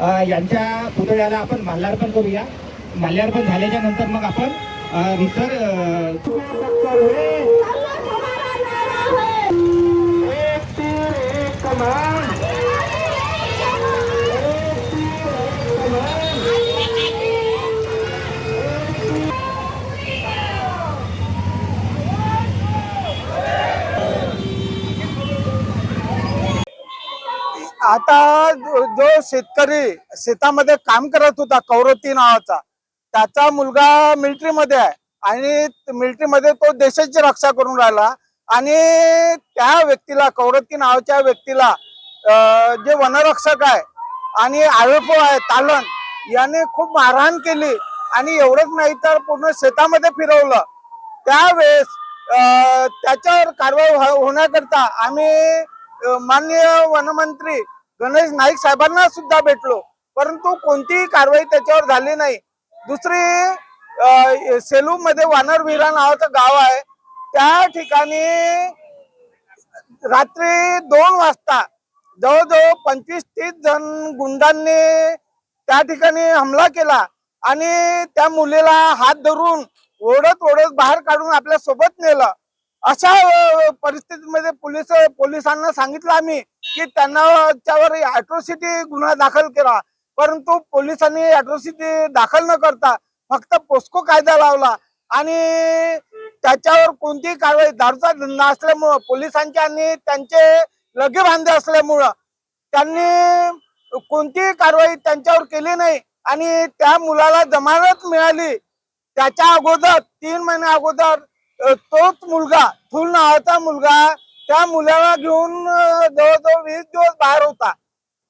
यांच्या पुतळ्याला आपण माल्यार्पण करूया. माल्यार्पण झाल्याच्यानंतर मग आपण रिसर आता जो जो शेतकरी शेतामध्ये काम करत होता कौरती नावाचा त्याचा मुलगा मिलिटरीमध्ये आहे. आणि मिलिटरीमध्ये तो देशाची रक्षा करून राहिला. आणि त्या व्यक्तीला कौरती नावाच्या व्यक्तीला जे वनरक्षक आहे आणि आरोपो आहे तालन याने खूप मारहाण केली. आणि एवढंच नाही तर पूर्ण शेतामध्ये फिरवलं. त्यावेळेस त्याच्यावर कारवाई हो-, होण्याकरता आम्ही माननीय वनमंत्री गणेश नाईक साहेबांना सुद्धा भेटलो. परंतु कोणतीही कारवाई त्याच्यावर झाली नाही. दुसरी सेलू मध्ये वानर विरा नावाचं गाव आहे. त्या ठिकाणी रात्री दोन वाजता जवळजवळ पंचवीस तीस जण गुंडांनी त्या ठिकाणी हमला केला आणि त्या मुलीला हात धरून ओढत ओढत बाहेर काढून आपल्यासोबत नेलं. अशा परिस्थितीमध्ये पोलीस पोलिसांना सांगितलं आम्ही. की त्यांना त्यावर अॅट्रॉसिटी गुन्हा दाखल केला. परंतु पोलिसांनी अॅट्रॉसिटी दाखल न करता फक्त पोस्को कायदा लावला. आणि त्याच्यावर कोणतीही कारवाई दारूचा धंदा असल्यामुळं पोलिसांचे आणि त्यांचे लगे बांधे असल्यामुळं त्यांनी कोणतीही कारवाई त्यांच्यावर केली नाही. आणि त्या मुलाला जमानत मिळाली. त्याच्या अगोदर तीन महिन्या अगोदर तोच मुलगा थुल नावाचा मुलगा त्या मुलाला घेऊन जवळजवळ वीस दिवस बाहेर होता.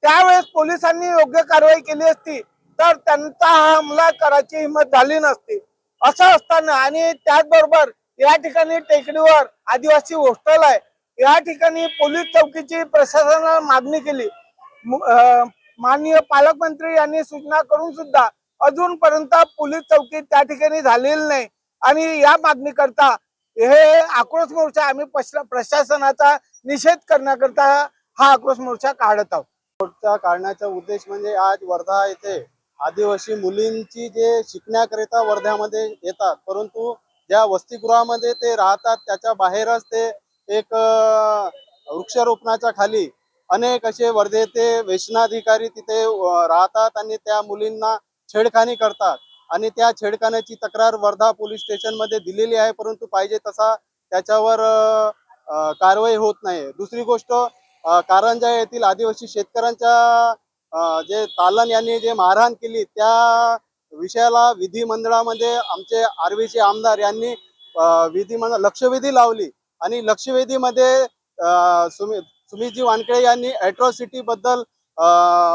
त्यावेळेस पोलिसांनी योग्य कारवाई केली असती तर त्यांचा हा हमला करायची हिंमत झाली नसती. असं असताना आणि त्याचबरोबर या ठिकाणी टेकडीवर आदिवासी हॉस्टेल आहे. या ठिकाणी पोलीस चौकीची प्रशासनाला मागणी केली. माननीय पालकमंत्री यांनी सूचना करून सुद्धा अजूनपर्यंत पोलीस चौकी त्या ठिकाणी झालेली नाही. आणि या मागणी करता हे आक्रोश मोर्चा आम्ही प्रशासनाचा निषेध करण्याकरता हा आक्रोश मोर्चा काढत आहोत. मोर्चा काढण्याचा उद्देश म्हणजे आज वर्धा येथे आदिवासी मुलींची जे शिकण्याकरिता वर्ध्यामध्ये येतात परंतु ज्या वसतिगृहामध्ये ते राहतात त्याच्या बाहेरच ते एक वृक्षारोपणाच्या खाली अनेक असे वर्धेचे वेशनाधिकारी तिथे राहतात आणि त्या मुलींना छेडखानी करतात. आणि त्या छेडखान्याची तक्रार वर्धा पोलीस स्टेशनमध्ये दिलेली आहे परंतु पाहिजे तसा त्याच्यावर कारवाई होत नाही. दुसरी गोष्ट कारंजा येथील आदिवासी शेतकऱ्यांच्या जे तालन यांनी जे मारहाण केली त्या विषयाला विधिमंडळामध्ये आमचे आर्वीचे आमदार यांनी विधिमंडळ लक्षवेधी लावली. आणि लक्षवेधीमध्ये सुमी सुमितजी वानखेडे यांनी अॅट्रॉसिटीबद्दल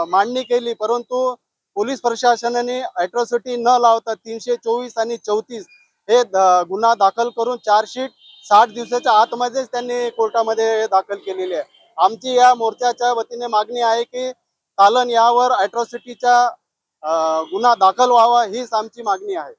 मांडणी केली परंतु पोलीस प्रशासनाने अॅट्रॉसिटी न लावता तीनशे चोवीस आणि चौतीस हे गुन्हा दाखल करून चार्जशीट साठ दिवसाच्या आतमध्येच त्यांनी कोर्टामध्ये दाखल केलेली आहे. आमची या मोर्चाच्या वतीने मागणी आहे की तालन यावर अॅट्रॉसिटीचा गुन्हा दाखल व्हावा हीच आमची मागणी आहे.